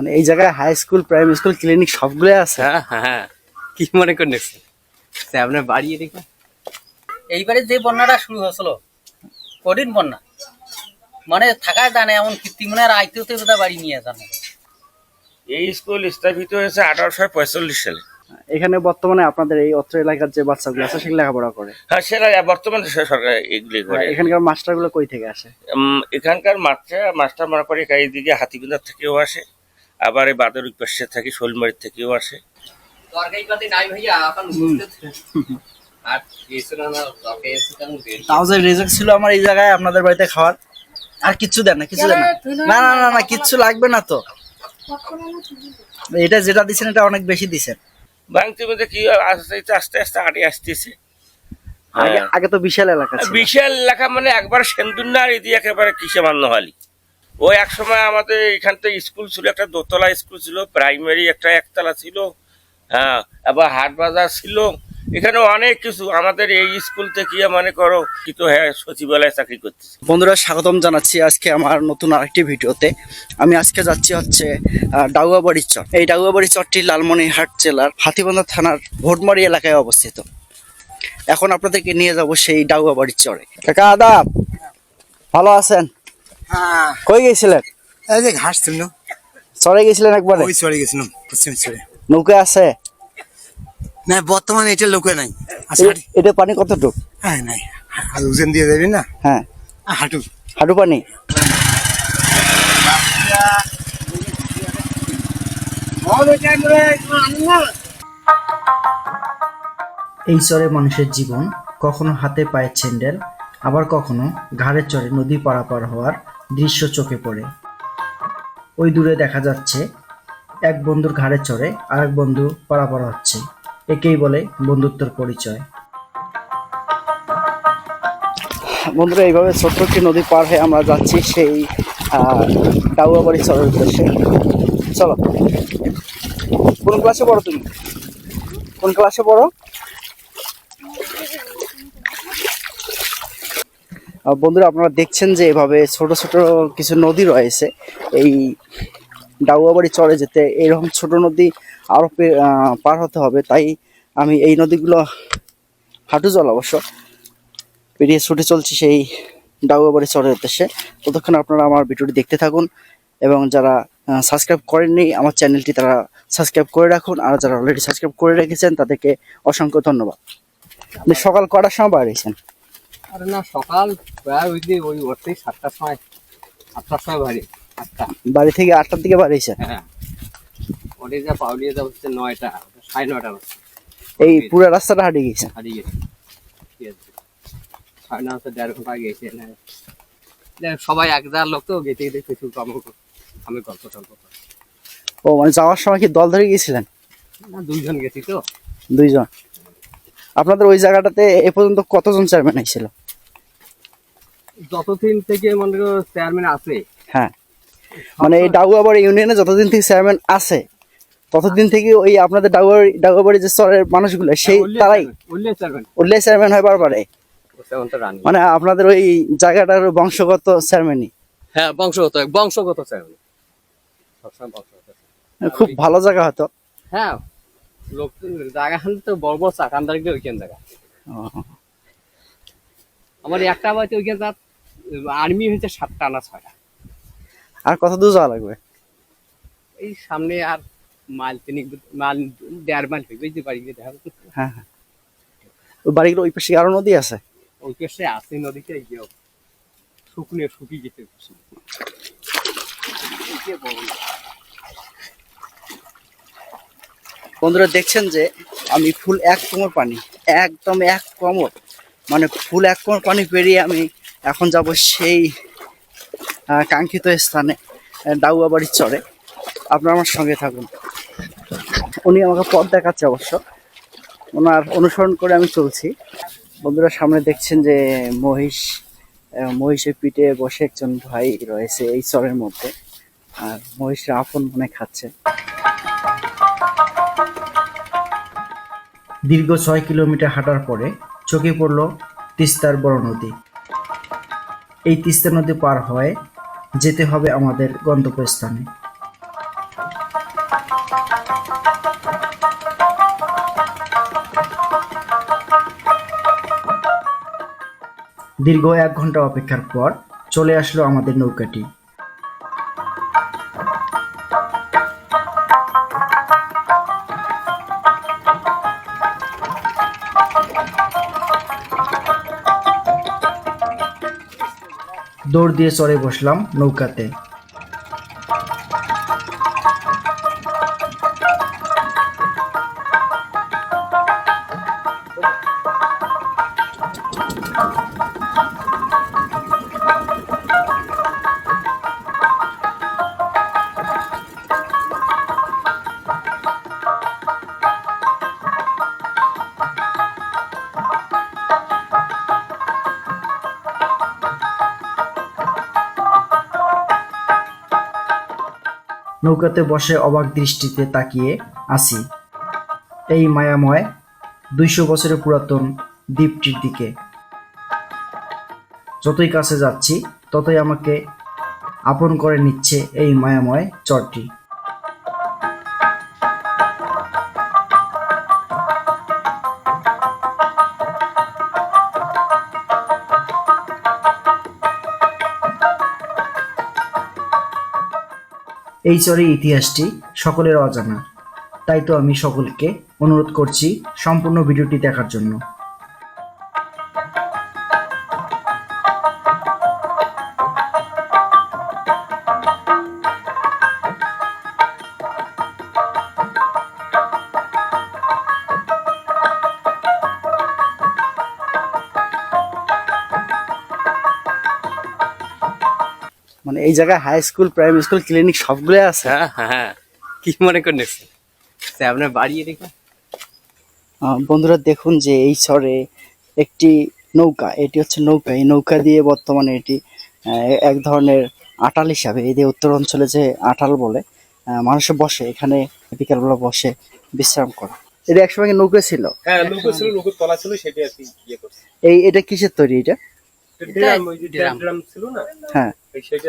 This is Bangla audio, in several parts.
মানে এই জায়গায় high school primary school clinic সবগুলো আছে। হ্যাঁ হ্যাঁ, হ্যাঁ। কি মনে করে নিচ্ছে সে আপনার বাড়ি এদিকে? এইবারে যে বন্যাটা শুরু হয়েছিল কঠিন বন্যা? মানে থাকায় জানে এমন কৃত্রিমনের আইতেও বোধহয় বাড়ি নিয়ে জানে এই স্কুল স্থাপিত হয়েছে আঠারোশো পঁয়তাল্লিশ সালে। এখানে বর্তমানে আপনাদের এই অত্র এলাকার যে বাচ্চাগুলো আছে সেগুলো লেখাপড়া করে। হ্যাঁ সেটা বর্তমানে সরকার এগুলি করে। এখানকার মাস্টারগুলো কই থেকে আসে? উম, এখানকার মাস্টার মাস্টার মারা করে এইদিকে হাতিগুন্দার থেকেও আসে। আবার এই বাদর পাশে থেকে শোলমারির থেকেও আসে। না না তাও যে রেজেক্ট ছিল আমার এই জায়গায় আপনাদের বাড়িতে খাওয়ার। আর কিচ্ছু দেন না কিছু দেন না। না না না না কিচ্ছু লাগবে না তো। এটা যেটা দিছেন এটা অনেক বেশি দিছেন। ভাঙতে মধ্যে কি আস্তে আস্তে আস্তে আস্তে আটে আসতেছে। আগে। তো বিশাল এলাকা বিশাল এলাকা মানে একবার সেন্দুন্না আর এদিকে একেবারে কিসে মান্য হালি। ওই এক সময় আমাদের এখান থেকে স্কুল ছিল, একটা দোতলা স্কুল ছিল প্রাইমারি একটা একতলা ছিল হ্যাঁ আবার হাট বাজার ছিল, এখানে অনেক কিছু। আমাদের এই স্কুল থেকে মনে করো কি তো হ্যাঁ সচিবালয়ে চাকরি করতেছে। বন্ধুরা, স্বাগতম জানাচ্ছি আজকে আমার নতুন আরেকটি ভিডিওতে। আমি আজকে যাচ্ছি হচ্ছে ডাউয়াবাড়ির চর। এই ডাউয়াবাড়ি চরটি লালমনিরহাট জেলার হাতিবান্ধা থানার ভোটমারি এলাকায় অবস্থিত। এখন আপনাদেরকে নিয়ে যাব সেই ডাউয়াবাড়ির চরে। কাকা, আদাব, ভালো আছেন? কই গেছিলেন? এই যে ঘাস ছিল চরে গেছিলেন একবারে? ওই চড়ে গেছিলাম পশ্চিম চড়ে নৌকা আছে? না বর্তমানে এটা লোকে নাই। আচ্ছা এটা পানি কতটুক? হ্যাঁ নাই। ওজন দিয়ে যাবি না? হ্যাঁ। হাঁটু। হাঁটু পানি? এই চরে মানুষের জীবন কখনো হাতে পায়ে ছেন্ডেল আবার কখনো ঘাড়ের চরে নদী পারাপার হওয়ার দৃশ্য চোখে পড়ে। ওই দূরে দেখা যাচ্ছে, এক বন্ধুর ঘাড়ে চড়ে আরেক বন্ধু পারাপার হচ্ছে। একেই বলে বন্ধুত্বর পরিচয়। বন্ধুরা, এইভাবে ছোট্ট একটি নদী পার হয়ে আমরা যাচ্ছি সেই ডাউয়াবাড়ি চরের উদ্দেশ্যে। চলো। কোন ক্লাসে পড়ো তুমি? কোন ক্লাসে পড়ো? বন্ধুরা, আপনারা দেখছেন যে এভাবে ছোট ছোট কিছু নদী রয়েছে। এই ডাউয়াবাড়ি চরে যেতে এরকম ছোট নদী আরও পার হতে হবে। তাই আমি এই নদীগুলো হাঁটু জল অবশ্য পেরিয়ে ছুটে চলছি সেই ডাউয়াবাড়ি চরের উদ্দেশ্যে। ততক্ষণ আপনারা আমার ভিডিওটি দেখতে থাকুন এবং যারা সাবস্ক্রাইব করেননি, আমার চ্যানেলটি তারা সাবস্ক্রাইব করে রাখুন। আর যারা অলরেডি সাবস্ক্রাইব করে রেখেছেন, তাদেরকে অসংখ্য ধন্যবাদ। সকাল কটার সময় বাড়িয়েছেন আরে না সকাল প্রায় ওই যে ওই উঠতেই সাতটার সময় আটটার সময় বাড়ি আটটা। বাড়ি থেকে আটটার দিকে বাড়িয়েছেন হ্যাঁ। ওটা যা পাউলিয়ে যা হচ্ছে নয়টা সাড়ে নয়টা বাজছে এই পুরো রাস্তাটা হারিয়ে গেছে? হারিয়ে গেছে। ঠিক আছে। সাড়ে নটা দেড় ঘণ্টা গেছে না সবাই এক হাজার লোক তো গেতে গেতে কিছু কম আমি গল্প টল্প করি। ও মানে যাওয়ার সময় কি দল ধরে গিয়েছিলেন? না দুইজন গেছি তো। দুইজন। আপনাদের ওই জায়গাটাতে এ পর্যন্ত কতজন চেয়ারম্যান হয়েছিল যতদিন থেকে মনে করো চেয়ারম্যান আছে হ্যাঁ। মানে এই ডাউয়াবাড়ি ইউনিয়নে যতদিন থেকে চেয়ারম্যান আছে ততদিন থেকে ওই আপনাদের ডাউয়াবাড়ি ডাউয়াবাড়ি যে স্তরের মানুষগুলো সেই তারাই উল্লেখ চেয়ারম্যান উল্লেখ চেয়ারম্যান হয় বারবারে মানে আপনাদের ওই জায়গাটার বংশগত চেয়ারম্যানই হ্যাঁ বংশগত বংশগত চেয়ারম্যান খুব ভালো জায়গা হতো হ্যাঁ লোক জায়গা তো বড় বড় চাকানদারি ওইখান জায়গা আমার একটা বাড়িতে ওইখানে আর্মি হয়েছে সাতটা না ছয়টা। আর কত দূর যাওয়া লাগবে? এই সামনে আর মাইল তিনিক মাইল দেড় মাইল হয়ে গেছে বাড়ি গিয়ে দেখা হ্যাঁ হ্যাঁ। বাড়িগুলো ওই পাশে আরও নদী আছে? ওই পাশে আসি নদীতে গিয়ে শুকনে শুকিয়ে যে না। বন্ধুরা দেখছেন যে আমি ফুল এক কোমর পানি একদম এক কোমর মানে ফুল এক কোমর পানি পেরিয়ে আমি এখন যাব সেই কাঙ্ক্ষিত স্থানে আহ, ডাউয়াবাড়ির চরে। আপনারা আমার সঙ্গে থাকুন। উনি আমাকে পথ দেখাচ্ছে অবশ্য। ওনার অনুসরণ করে আমি চলছি। বন্ধুরা সামনে দেখছেন যে মহিষ মহিষের পিঠে বসে একজন ভাই রয়েছে এই চরের মধ্যে। আর মহিষরা আপন মনে খাচ্ছে। দীর্ঘ ছয় কিলোমিটার হাঁটার পরে চোখে পড়ল তিস্তার বড় নদী। এই তিস্তা নদী পার হয়ে যেতে হবে আমাদের গন্তব্যস্থানে। দীর্ঘ এক ঘণ্টা অপেক্ষার পর চলে আসলো আমাদের নৌকাটি। দৌড় দিয়ে চড়ে বসলাম নৌকাতে। নৌকাতে বসে অবাক দৃষ্টিতে তাকিয়ে আসি এই মায়াময় দুইশো বছরের পুরাতন দ্বীপটির দিকে। যতই কাছে যাচ্ছি, ততই আমাকে আপন করে নিচ্ছে এই মায়াময় চরটি। এই চরের ইতিহাসটি সকলের অজানা। তাই তো আমি সকলকে অনুরোধ করছি সম্পূর্ণ ভিডিওটি দেখার জন্য। এই জায়গায় high school primary school clinic সবগুলো আছে। হ্যাঁ হ্যাঁ। কি মনে করে নিচ্ছে সে আপনার বাড়ি বন্ধুরা দেখুন যে এই চরে একটি নৌকা এটি হচ্ছে নৌকা। এই নৌকা দিয়ে বর্তমানে এটি আহ, এক ধরনের আটাল হিসাবে এই যে উত্তর অঞ্চলে যে আটাল বলে আহ, মানুষে বসে এখানে বিকালবেলা বসে বিশ্রাম করে। এটা একসময় নৌকা ছিল? হ্যাঁ নৌকো ছিল নৌকোর তলা ছিল সেটা আর কি ইয়ে এই এটা কিসের তৈরি এটা। ড্রাম ছিল না? হ্যাঁ। থেকে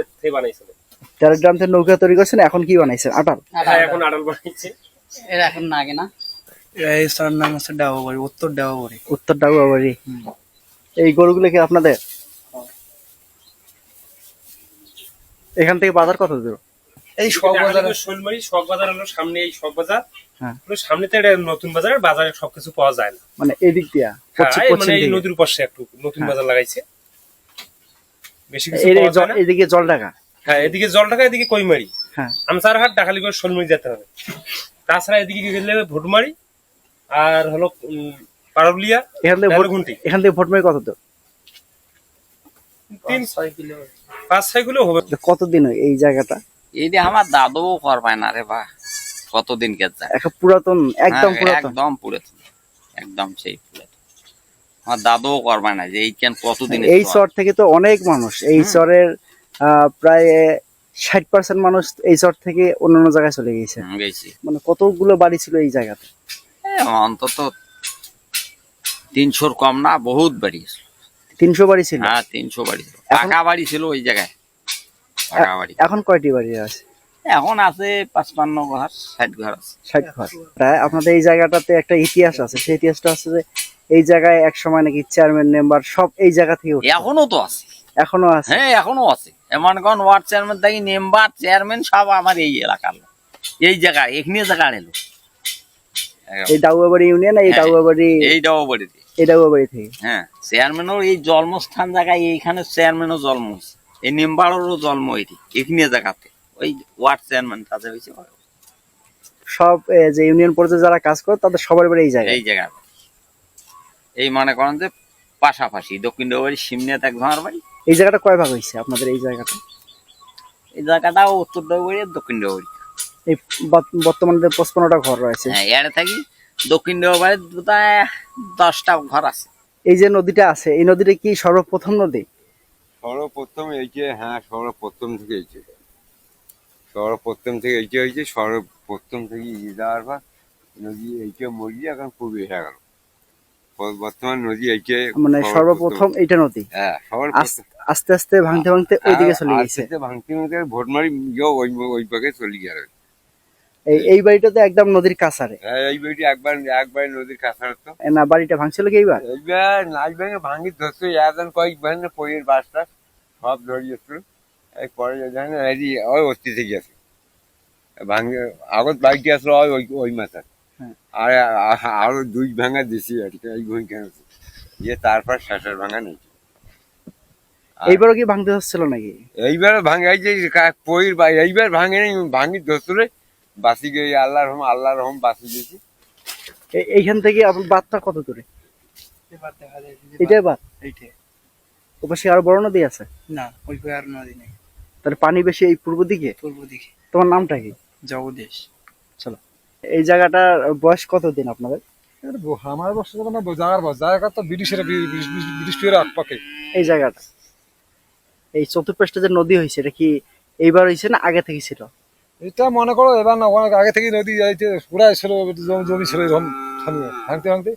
তেরো গ্রাম থেকে নৌকা তৈরি করছেন এখন কি বানাইছেন? আটাল? হ্যাঁ এখন আড়াল বানাইছে। এরা এখন নাগে না? এই স্যার নাম হচ্ছে ডাবাবাড়ি উত্তর ডাবাবাড়ি উত্তর ডাগুয়াবাড়ি এই গরুগুলো কি আপনাদের? এখান থেকে বাজার কত দূর? এই সব বাজার শোলমারি শখ বাজার হলো সামনে এই শখ বাজার হ্যাঁ। হলো সামনেতে নতুন বাজার বাজারে সবকিছু পাওয়া যায় না। মানে এদিক দিয়া হ্যাঁ, মানে এই নদীর পাশে একটু নতুন হ্যাঁ। বাজার লাগাইছে। বেশি কিছু এদিকে জল ঢাকা হ্যাঁ এদিকে জল ঢাকা এদিকে কইমারি। হ্যাঁ। আমসারহাট শোলমারি যেতে হবে। তাছাড়া এদিকে গেলে ভুটমারি আর হলো উম, পারুলিয়া এখান থেকে ভোট ঘুন্টি এখান থেকে ভোট মেরে কত দূর? তিন পাঁচ ছয়গুলো হবে। কতদিন হয় এই জায়গাটা? এই যে আমার দাদু কর পায় না রে বা। কতদিন কে যায় পুরাতন একদম হ্যাঁ, পুরাতন। একদম পুরাতন। একদম সেই পুরাতন। আমার দাদুও করবে না যে এই কতদিন এই চর? থেকে তো অনেক মানুষ এই চরের প্রায় ষাট পার্সেন্ট মানুষ এই চর থেকে অন্যান্য জায়গায় চলে গেছে। মানে কতগুলো বাড়ি ছিল এই জায়গাতে? অন্তত তিনশোর কম না বহুত বাড়ি তিনশো বাড়ি ছিল? হ্যাঁ তিনশো বাড়ি ছিল। পাকা বাড়ি ছিল ওই জায়গায়। পাকা বাড়ি। এখন কয়টি বাড়ি আছে? এখন আছে পাঁচপান্ন ঘর ষাট ঘর আছে। ষাট ঘর। প্রায় আপনাদের এই জায়গাটাতে একটা ইতিহাস আছে সেই ইতিহাসটা হচ্ছে যে এই জায়গায় এক সময় নাকি চেয়ারম্যান মেম্বার সব এই জায়গা থেকে এখনও তো আছে। এখনও আছে। হ্যাঁ এখনও আছে। এমন কোন ওয়ার্ড চেয়ারম্যান থেকে মেম্বার চেয়ারম্যান সব আমার এই এলাকার এই জায়গা এখানে জায়গা এলো এই ডাউয়াবাড়ি ইউনিয়ন এই হ্যাঁ, ডাউয়াবাড়ি এইটাও বাড়িতে এই ডাউয়াবাড়ি থেকে। হ্যাঁ চেয়ারম্যানের এই জন্মস্থান জায়গায় এইখানে চেয়ারম্যানও জন্ম হয়েছে। এই নিম্বাড়েরও জন্ম এটি এখানে জায়গাতে। ওই ওয়ার্ড চেয়ারম্যান তাদের হয়েছে সব যে ইউনিয়ন পর্যায়ে যারা কাজ করে তাদের সবার বাড়ি এই জায়গায়। এই জায়গাতে। এই মনে করেন যে পাশাপাশি দক্ষিণ ডোবাড়ি সিমনিয়াতে এক ভাঙার বাড়ি। এই জায়গাটা কয় ভাগ হয়েছে আপনাদের এই জায়গাটা? এই জায়গাটা উত্তর ডোবাড়ি আর দক্ষিণ ডোবাড়ি এই বর্ত- বর্তমানে পঁচপন্নটা ঘর রয়েছে। হ্যাঁ এর থাকি দক্ষিণ ডোবাড়ির বোধহয় দশটা ঘর আছে। এই যে নদীটা আছে এই নদীটা কি সর্বপ্রথম নদী? সর্বপ্রথম এই যে হ্যাঁ সর্বপ্রথম থেকে এইছে সর্বপ্রথম থেকে এইটা হয়েছে সর্বপ্রথম থেকে ইদার বা নদী এইটা মরিয়ে এখন খুবই হয়ে গেল। বর্তমান নদী মানে সর্বপ্রথম এইটা নদী। হ্যাঁ আস্তে আস্তে ভাঙতে ভাঙতে ওইদিকে চলে গেছে আস্তে ভাঙতে ওই ওই পাকে চলে এই এই বাড়িটা তো একদম নদীর কাছারে। হ্যাঁ এই বইটি একবার একবার নদীর কাছার তো। না বাড়িটা ভাঙছিল কি এইবার? এইবার ভেঙে ভাঙি ধরছে একজন কয়েক ভাঙে পয়ের বাসটা সব ধরিয়েছিল। এই পরে জানে এই ওই অস্তি থেকে আছে ভাঙে আগত বাইকটি আসলো ওই ওই হ্যাঁ। আর আ- আরও দুই ভাঙা দিছি আর কি এই ভূমিকা আছে ইয়ে তারপর শেষের ভাঙা নেই এইবারও কি ভাঙতে হচ্ছিল নাকি? এইবার ভাঙাই যে পইর বা এইবার ভাঙে ভাঙি ধরছিল বাসি গিয়ে আল্লাহ রহম আল্লাহ রহম বাসি গেছি এইখান থেকে আপনার বাদটা কত দূরে? এটাই বাদ এইটাই ওপাশে আরও বড় নদী আছে? না ওই পারে আর নদী নেই। তাহলে পানি বেশি এই পূর্ব দিকে? পূর্ব দিকে। তোমার নামটা কি? জগদেশ। এই জায়গাটার বয়স কতদিন আপনাদের? আমার বছর না জায়গার বস জায়গা তো ব্রিটিশের ব্রিটিশ পাকে এই জায়গাটা। এই চতুর্পাশটা যে নদী হয়েছে এটা কি এইবার হয়েছে না আগে থেকে ছিল? এটা মনে করো এবার না অনেক আগে থেকে নদী যাইতে পুরাই ছিল জমি ছিল এরকম ভাঙতে ভাঙতে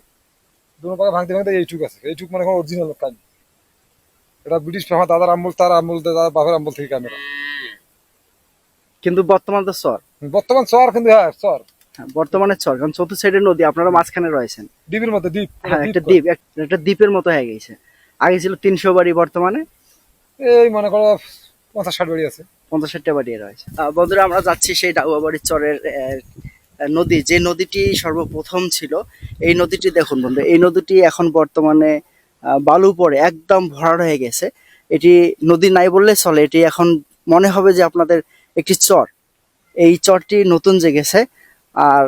দুটো পাকে ভাঙতে ভাঙতে এইটুক আছে। এইটুক মনে করো অরিজিনাল কাজ এটা ব্রিটিশ আমার দাদার আমল তার আমল দাদার বাপের আমল থেকে ক্যামেরা কিন্তু বর্তমান তো চর বর্তমান চর কিন্তু হ্যাঁ হ্যাঁ, বর্তমানে চর কারণ চতুর্থ সাইডে নদী আপনারা মাঝখানে রয়েছেন। দ্বীপের মধ্যে দ্বীপ হ্যাঁ একটা দ্বীপ একটা দ্বীপের মতো হয়ে গেছে। আগে ছিল তিনশো বাড়ি বর্তমানে। এই মনে করো পঞ্চাশ ষাট বাড়ি আছে। পঞ্চাশ ষাটটা বাড়ি রয়েছে। বন্ধুরা আমরা যাচ্ছি সেই ডাউয়াবাড়ির চরের নদী। যে নদীটি সর্বপ্রথম ছিল এই নদীটি দেখুন বন্ধু এই নদীটি এখন বর্তমানে বালু পরে একদম ভরাট হয়ে গেছে। এটি নদী নাই বললে চলে এটি এখন মনে হবে যে আপনাদের একটি চর। এই চরটি নতুন জেগেছে। আর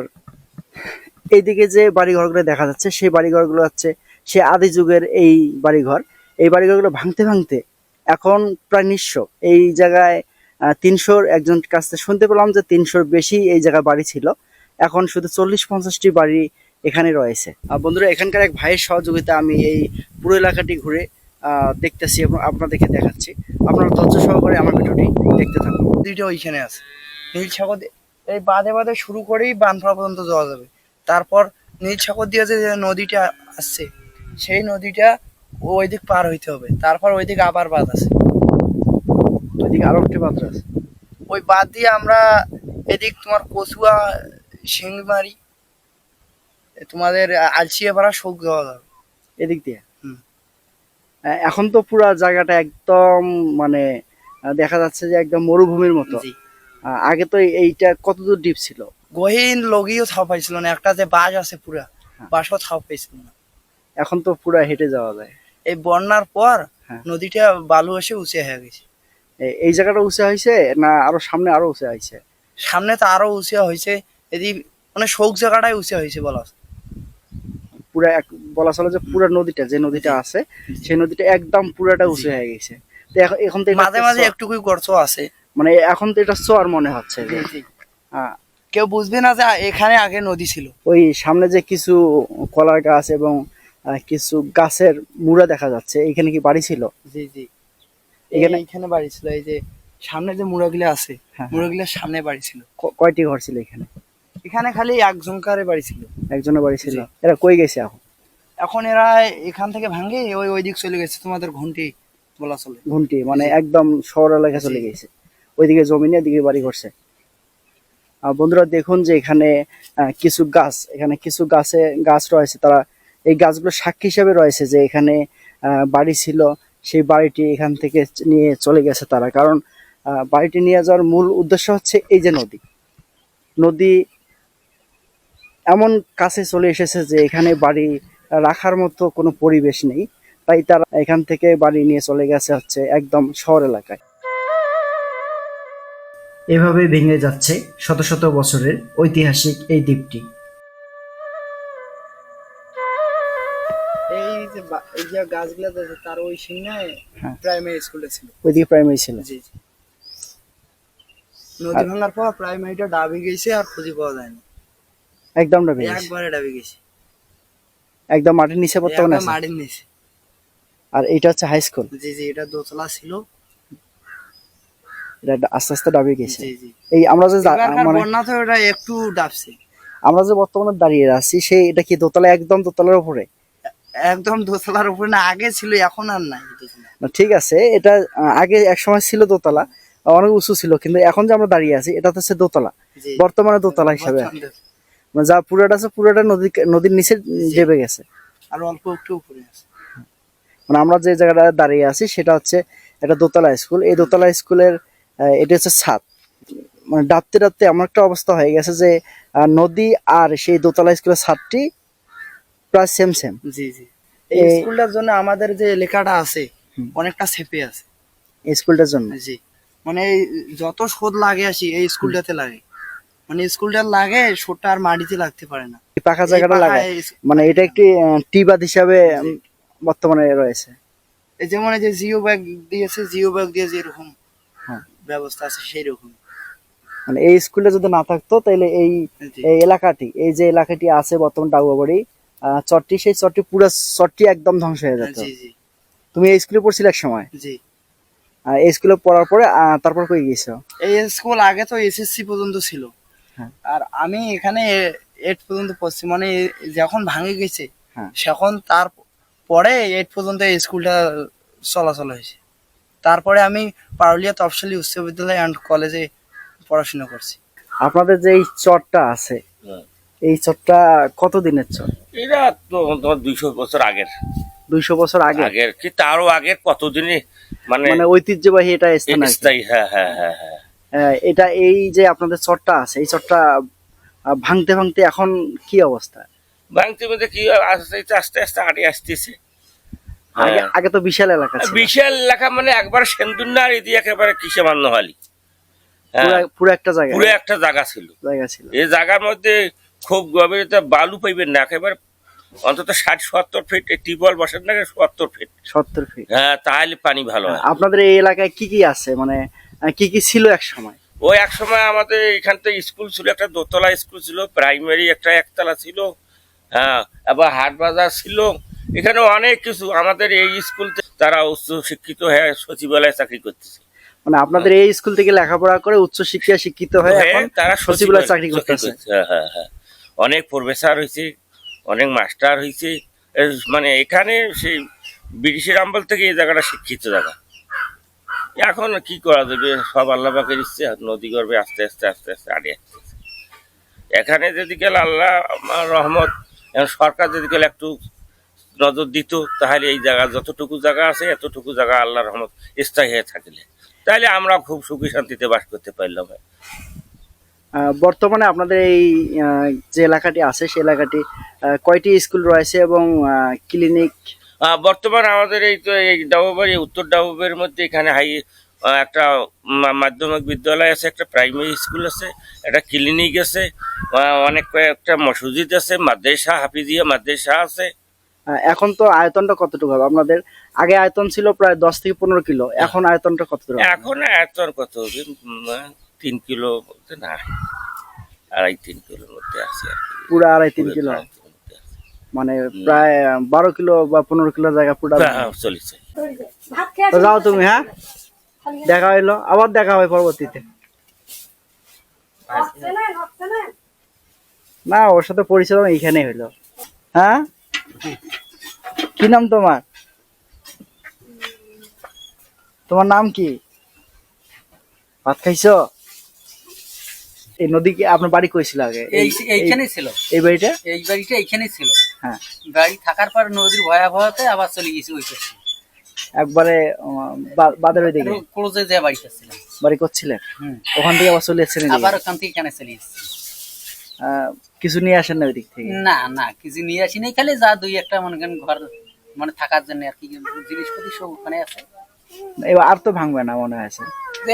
এইদিকে যে বাড়িঘরগুলো দেখা যাচ্ছে, সেই বাড়িঘরগুলো হচ্ছে সে আদি যুগের এই বাড়িঘর। এই বাড়িঘরগুলো ভাঙতে ভাঙতে এখন প্রায় নিঃস্ব। এই জায়গায় তিনশোর একজন কাছ থেকে শুনতে পেলাম যে তিনশোর বেশি এই জায়গায় বাড়ি ছিল। এখন শুধু চল্লিশ পঞ্চাশটি বাড়ি এখানে রয়েছে। আর বন্ধুরা, এখানকার এক ভাইয়ের সহযোগিতা আমি এই পুরো এলাকাটি ঘুরে দেখতেছি এবং আপনাদেরকে দেখাচ্ছি। আপনারা ধৈর্য সহকারে আমার ভিডিওটি দেখতে থাকুন। নদীটা ওইখানে আছে। নীল সাগর এই বাঁধে বাঁধে শুরু করেই বানফড়া পর্যন্ত যাওয়া যাবে। তারপর নীল সাগর দিয়ে যে নদীটা আসছে সেই নদীটা ওই দিক পার হইতে হবে। তারপর ওই দিকে আবার বাঁধ আছে। ওইদিকে আরও একটি পাত্র আছে। ওই বাঁধ দিয়ে আমরা এদিক তোমার কচুয়া শিংমারি তোমাদের আলসিয়া পাড়া শোক যাওয়া যাবে। এদিক দিয়ে। এখন তো পুরা জায়গাটা একদম মানে দেখা যাচ্ছে যে একদম মরুভূমির মতো। আগে তো এইটা কতদূর ডিপ ছিল? গহীন লগিও ছাপ পাইছিল না একটা যে বাস আছে পুরা হ্যাঁ। বাসও ছাপ পাইছিল না। এখন তো পুরা হেঁটে যাওয়া যায়। এই বন্যার পর হ্যাঁ। নদীটা বালু এসে উঁচে হয়ে গেছে। এই জায়গাটা উঁচা হয়েছে না আরও সামনে আরও উঁচা হয়েছে? সামনে তো আরও উঁচা হয়েছে এদি মানে শোক জায়গাটাই উঁচা হয়েছে বলা পুরা এক বলা চলে যে পুরা নদীটা যে নদীটা আছে সেই নদীটা একদম পুরাটা উঁচু হয়ে গেছে। তো এখন তো মাঝে মাঝে। একটুকুই গর্ত আছে। মানে এখন তো এটা চর মনে হচ্ছে যে। কেউ বুঝবে না যে এখানে আগে নদী ছিল। ওই সামনে যে কিছু কলার গাছ এবং কিছু গাছের মুড়া দেখা যাচ্ছে এখানে কি বাড়ি ছিল? জি জি। এখানে- এখানে বাড়ি ছিল এই যে সামনে যে মুড়াগুলো আছে হ্যাঁ। মুড়াগুলোর সামনে বাড়ি ছিল। কয়টি ঘর ছিল এখানে? এখানে খালি একজনকারে বাড়ি ছিল। একজনের বাড়ি ছিল। এরা কই গেছে এখন? এখন এরা এখান থেকে ভাঙে ওই ওই দিক চলে গেছে তোমাদের ঘন্টি বলা চলে। ঘুমটি মানে একদম শহর এলাকা চলে গেছে। ওইদিকে জমিনে এদিকে বাড়ি করছে বন্ধুরা দেখুন যে এখানে কিছু গাছ, এখানে কিছু গাছে গাছ রয়েছে। তারা এই গাছগুলো সাক্ষী হিসাবে রয়েছে যে এখানে বাড়ি ছিল, সেই বাড়িটি এখান থেকে নিয়ে চলে গেছে তারা। কারণ বাড়িটি নিয়ে যাওয়ার মূল উদ্দেশ্য হচ্ছে এই যে নদী। নদী এমন কাছে চলে এসেছে যে এখানে বাড়ি রাখার মতো কোনো পরিবেশ নেই। তাই তারা এখান থেকে বাড়ি নিয়ে চলে গেছে হচ্ছে একদম শহর এলাকায়। এভাবে ভেঙে যাচ্ছে শত শত বছরের ঐতিহাসিক এই দ্বীপটি। এই যে এই যে গাছগুলো তার ওই সিংহে হ্যাঁ। প্রাইমারি স্কুলে ছিল। ওইদিকে প্রাইমারি ছিল। জি জি। নদী ভাঙার পর প্রাইমারিটা ডাবি গেছে আর খুঁজে পাওয়া যায়নি। একদম একবারে ডাবি গেছে। একদম মাটির নিচে বর্তমানে একবার আছে। মাটির নিচে। আর এটা হচ্ছে হাই স্কুল জি জি এটা দোতলা ছিল। এটা আস্তে আস্তে ডাবে গেছে। এই আমরা যে মানে একটু ডাবছে। আমরা যে বর্তমানে দাঁড়িয়ে আছি সেই এটা কি দোতলা একদম দোতলার উপরে? একদম দোতলার উপরে না আগে ছিল এখন আর নাই না ঠিক আছে এটা আগে এক সময় ছিল দোতলা অনেক উঁচু ছিল কিন্তু এখন যে আমরা দাঁড়িয়ে আছি এটা তো হচ্ছে দোতলা। বর্তমানে দোতলা হিসাবে। মানে যা পুরোটা আছে পুরোটা নদী নদীর নিচে ডেবে গেছে। আর অল্প একটু উপরে আছে। মানে আমরা যে জায়গাটা দাঁড়িয়ে আছি সেটা হচ্ছে একটা দোতলা স্কুল। এই দোতলা স্কুলের এটা হচ্ছে ছাদ। মানে ডাবতে ডাবতে এমন একটা অবস্থা হয়ে গেছে যে নদী আর সেই দোতলা স্কুলের ছাদটি প্রায় সেম সেম জি জি। এই স্কুলটার জন্য আমাদের যে লেখাটা আছে অনেকটা ছেপে আছে। এই স্কুলটার জন্য? জি। মানে যত শোধ লাগে আসি এই স্কুলটাতে লাগে। মানে স্কুলটা লাগে শোধটা আর মাটিতে লাগতে পারে না। পাকা জায়গাটা লাগায় মানে এটা একটি টিবাদ হিসাবে বর্তমানে রয়েছে। এই যেমন এই যে জিও ব্যাগ দিয়েছে জিও ব্যাগ দিয়ে যেরকম। ব্যবস্থা আছে সেই রকম মানে এই স্কুলটা যদি না থাকতো তাহলে এই এই এলাকাটি এই যে এলাকাটি আছে বর্তমান ডাগুয়াবাড়ি চরটি সেই চরটি পুরো চরটি একদম ধ্বংস হয়ে যেত। তুমি এই স্কুলে পড়ছিলে এক সময়? জি। আর এই স্কুলে পড়ার পরে তারপর কই গেছো এই স্কুল আগে তো এসএসসি পর্যন্ত ছিল। হ্যাঁ। আর আমি এখানে এইট পর্যন্ত পড়ছি মানে যখন ভাঙে গেছে হ্যাঁ। সেখন তার পরে এইট পর্যন্ত এই স্কুলটা চলাচল হয়েছে। তারপরে আমি পারুলিয়া তফসিলি উচ্চ বিদ্যালয় অ্যান্ড কলেজে পড়াশোনা করছি আপনাদের যে এই চরটা আছে হ্যাঁ। এই চরটা কত দিনের চর এটা তো তোমার দুইশো বছর আগের দুইশো বছর আগে আগের কি তারও আগের কতদিনে মানে মানে ঐতিহ্যবাহী এটা স্থায়ী হ্যাঁ হ্যাঁ হ্যাঁ হ্যাঁ এটা এই যে আপনাদের চরটা আছে এই চরটা আহ, ভাঙতে ভাঙতে এখন কি অবস্থা ভাঙতে মধ্যে কি আস্তে আস্তে আস্তে আস্তে আগে আসতেছে আগে হ্যাঁ। আগে তো বিশাল এলাকা বিশাল এলাকা মানে একবার সেন্দুন্নার এদিকে একেবারে কিসে মান্য হালি। হ্যাঁ। পুরো একটা জায়গা। পুরো একটা জায়গা ছিল। জায়গা ছিল। এই জায়গার মধ্যে খুব গভীরতা বালু পাইবেন না একেবারে অন্তত ষাট সত্তর ফিট টিউবওয়েল বসেন না সত্তর ফিট সত্তর ফিট হ্যাঁ তাহলে পানি ভালো হয়। আপনাদের এই এলাকায় কি কি আছে? মানে কি কি ছিল এক সময়? ওই এক সময় আমাদের এখান থেকে স্কুল ছিল একটা দোতলা স্কুল ছিল প্রাইমারি একটা একতলা ছিল হ্যাঁ আবার হাট বাজার ছিল এখানে অনেক কিছু আমাদের এই স্কুল তারা উচ্চ শিক্ষিত হয়ে সচিবালয়ে চাকরি করতেছে। মানে আপনাদের এই স্কুল থেকে লেখাপড়া করে উচ্চ শিক্ষা শিক্ষিত হয়ে হয়ে এখন তারা সচিবালয়ে চাকরি করতেছে। হ্যাঁ হ্যাঁ হ্যাঁ। অনেক প্রফেসর হয়েছে অনেক মাস্টার হয়েছে। মানে এখানে সেই ব্রিটিশের আমল থেকে এই জায়গাটা শিক্ষিত জায়গা। এখন কি করা যাবে? সব আল্লাহ পাকের ইচ্ছে নদী গর্ভে আস্তে আস্তে আস্তে আস্তে আড়ে আসতেছে। এখানে যদি গেল আল্লাহ রহমত সরকার যদি গেলে একটু নজর দিত তাহলে এই জায়গা যতটুকু জায়গা আছে এতটুকু জায়গা আল্লাহ রহমত স্থায়ী হয়ে থাকলে। তাহলে আমরা খুব সুখী শান্তিতে বাস করতে পারলাম। বর্তমানে আপনাদের এই যে এলাকাটি আছে সেই এলাকাটি কয়টি স্কুল রয়েছে এবং ক্লিনিক? বর্তমান আমাদের এই তো এই ডাবুবাড়ি উত্তর ডাবুবের মধ্যে এখানে হাই একটা মাধ্যমিক বিদ্যালয় আছে একটা প্রাইমারি স্কুল আছে একটা ক্লিনিক আছে অনেক কয়েকটা মসজিদ আছে মাদ্রাসা হাফিজিয়া মাদ্রাসা আছে এখন তো আয়তনটা কতটুকু হবে? আপনাদের আগে আয়তন ছিল প্রায় দশ থেকে পনেরো কিলো এখন আয়তনটা কতটুকু এখন আর কত হবে? তিন কিলো বলতে না আড়াই তিন কিলোর মধ্যে আছে পুরো আড়াই তিন কিলো। মানে প্রায় বারো কিলো বা পনেরো কিলো জায়গা পুরো হ্যাঁ, হ্যাঁ, চলেছে যাও তুমি হ্যাঁ? দেখা হইল। আবার দেখা হবে পরবর্তীতে। না ওর সাথে পরিচয় এইখানে হইল। হ্যাঁ? কি নাম তোমার? তোমার নাম কি? ভাত খাইছো? এই নদী কি আপনার বাড়ি কইছিল আগে? এই এই- এইখানে ছিল। এই বাড়িটা? এই বাড়িটা এইখানে ছিল। হ্যাঁ। বাড়ি থাকার পর নদীর ভয়াবহতে আবার চলে গেছি ওই পাশে। একবারে আহ, বা- বাদের ওই দিকে? ক্লোজে যে বাড়িটা ছিল। বাড়ি করছিলেন। ওখান থেকে আবার চলে এদিকে। আবার ওখান থেকে এখানে চলে এসেছি। কিছু নিয়ে আসেন না ওই দিক থেকে? না না কিছু নিয়ে আসি নাই খালি যা দুই একটা মনে করেন ঘর মানে থাকার জন্য আর কি জিনিসপত্র সব ওখানে আছে। এবার আর তো ভাঙবে না মনে আছে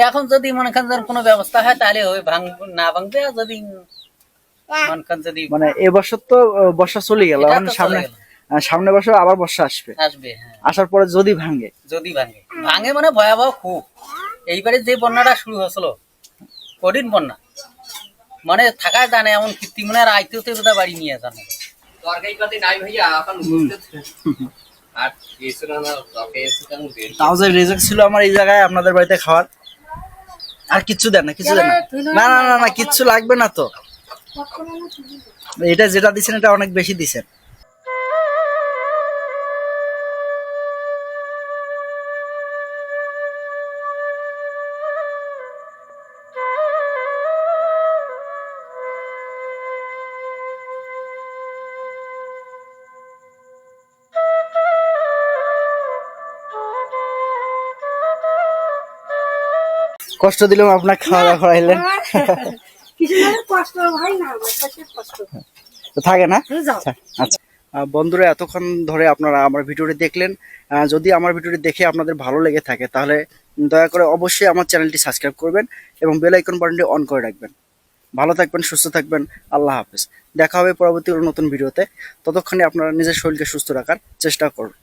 এখন যদি মনে করেন কোনো ব্যবস্থা হয় তাহলে ওই ভাঙ না ভাঙবে যদি মনে মানে এবছর তো বর্ষা চলে গেল। সামনে সামনে বছর আবার বর্ষা আসবে। আসবে হ্যাঁ। আসার পরে যদি ভাঙে? যদি ভাঙে। ভাঙে মানে ভয়াবহ খুব। এইবারে যে বন্যাটা শুরু হয়েছিল কঠিন বন্যা। মানে থাকা জানে এমন কীর্তি মনে আর আইতেও তো বোধহয় বাড়ি নিয়ে জানে তরকারি পাতি নাই ভাইয়া এখন আর তাও যে রেজাল্ট ছিল আমার এই জায়গায় আপনাদের বাড়িতে খাওয়ার। আর কিচ্ছু দেন না কিছু দেন না। না না না না কিচ্ছু লাগবে না তো। এটা যেটা দিছেন এটা অনেক বেশি দিছেন। কষ্ট দিলাম আপনার খাওয়া দাওয়া করাইলেন। থাকে না? আচ্ছা। বন্ধুরা এতক্ষণ ধরে আপনারা আমার ভিডিওটি দেখলেন। যদি আমার ভিডিওটি দেখে আপনাদের ভালো লেগে থাকে তাহলে দয়া করে অবশ্যই আমার চ্যানেলটি সাবস্ক্রাইব করবেন এবং বেল আইকন বাটনটি অন করে রাখবেন। ভালো থাকবেন সুস্থ থাকবেন আল্লাহ হাফেজ। দেখা হবে পরবর্তী নতুন ভিডিওতে। ততক্ষণে আপনারা নিজের শরীরকে সুস্থ রাখার চেষ্টা করুন।